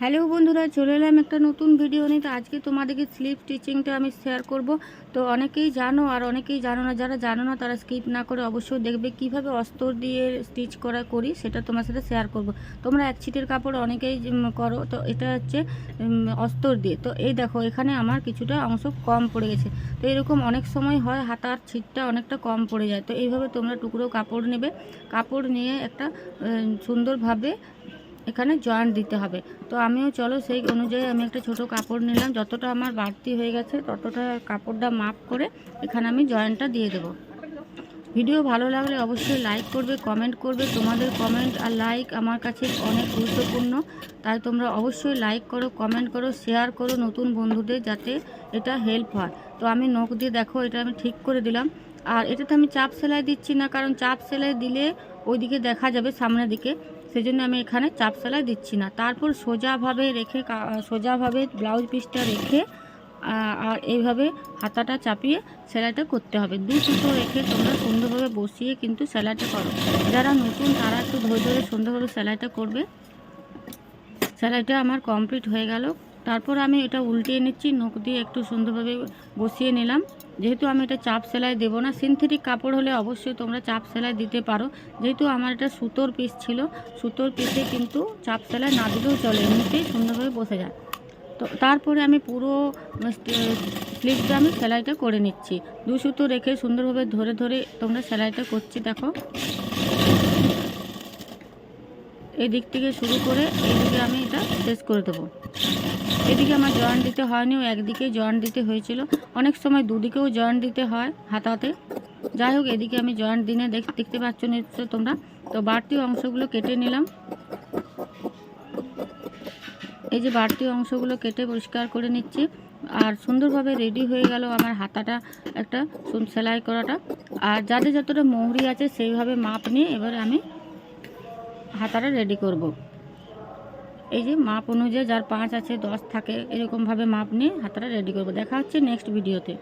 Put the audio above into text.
Hello বন্ধুরা, চলে এলাম একটা নতুন ভিডিও নিয়ে। তো আজকে তোমাদেরকে স্লিপ স্টিচিংটা আমি শেয়ার করব। তো অনেকেই জানো আর অনেকেই জানো না, যারা জানো না তারা স্কিপ না করে অবশ্যই দেখবে কীভাবে অস্তর দিয়ে স্টিচ করা করি, সেটা তোমার সাথে শেয়ার করব। তোমরা এক ছিটের কাপড় অনেকেই করো, তো এটা হচ্ছে অস্তর দিয়ে। তো এই দেখো, এখানে আমার কিছুটা অংশ কম পড়ে গেছে। তো এরকম অনেক সময় হয়, হাতার ছিটটা অনেকটা কম পড়ে যায়। তো এইভাবে তোমরা টুকরো কাপড় নেবে। কাপড় নিয়ে একটা সুন্দরভাবে এখানে জয়েন্ট দিতে হবে। তো আমিও, চলো সেই অনুযায়ী আমি একটা ছোট কাপড় নিলাম। যতটা আমার বাড়তি হয়ে গেছে, ততটা কাপড়টা মাপ করে এখানে আমি জয়েন্টটা দিয়ে দেবো। ভিডিও ভালো লাগলে অবশ্যই লাইক করবে কমেন্ট করবে। তোমাদের কমেন্ট আর লাইক আমার কাছে অনেক গুরুত্বপূর্ণ। তাই তোমরা অবশ্যই লাইক করো কমেন্ট করো শেয়ার করো নতুন বন্ধুদের যাতে এটা হেল্প হয়। তো আমি নখ দিয়ে দেখো, এটা আমি ঠিক করে দিলাম। আর এটাতে আমি চাপ সেলাই দিচ্ছি না, কারণ চাপ সেলাই দিলে ওইদিকে দেখা যাবে সামনের দিকে। সেই জন্য আমি এখানে চাপ সেলাই দিচ্ছি না। তারপর সোজাভাবে রেখে সোজাভাবে ব্লাউজ পিসটা রেখে আর এইভাবে হাতাটা চাপিয়ে সেলাইটা করতে হবে। দু সুতো রেখে তোমরা সুন্দরভাবে বসিয়ে কিন্তু সেলাইটা করো। যারা নতুন তারা একটু ধৈর্য ধরে সুন্দরভাবে সেলাইটা করবে। সেলাইটা আমার কমপ্লিট হয়ে গেল। তারপর আমি এটা উল্টিয়ে নিচ্ছি, নখ দিয়ে একটু সুন্দরভাবে বসিয়ে নিলাম। যেহেতু আমি এটা চাপ সেলাই দেবো না, সিনথেটিক কাপড় হলে অবশ্যই তোমরা চাপ সেলাই দিতে পারো। যেহেতু আমার এটা সুতোর পিস ছিল, সুতোর পিসে কিন্তু চাপ সেলাই না দিলেও চলে, এমনিতেই সুন্দরভাবে বসে যায়। তো তারপরে আমি পুরো স্লিপটা আমি সেলাইটা করে নিচ্ছি। দু সুতো রেখে সুন্দরভাবে ধরে ধরে তোমরা সেলাইটা করছি, দেখো। এই দিক থেকে শুরু করে এইদিকে আমি এটা শেষ করে দেবো। এদিকে আমার জয়েন্ট দিতে হয়নি একদিকে জয়েন্ট দিতে হয়েছিল। অনেক সময় দুদিকেও জয়েন্ট দিতে হয় হাতাতে যাই হোক, এদিকে আমি জয়েন্ট দিনে দেখ, দেখতে পাচ্ছ নিশ্চয় তোমরা। তো বাড়তি অংশগুলো কেটে নিলাম। এই যে বাড়তি অংশগুলো কেটে পরিষ্কার করে নিচ্ছি। আর সুন্দরভাবে রেডি হয়ে গেল আমার হাতাটা, একটা সেলাই করাটা। আর যাদের যতটা মৌরি আছে, সেইভাবে মাপ নিয়ে এবারে আমি হাতাটা রেডি করব। এই যে মাপ অনুযায়ী যার পাঁচ আছে, দশ থাকে, এরকমভাবে মাপ নিয়ে হাতটা রেডি করব। দেখা হচ্ছে নেক্সট ভিডিওতে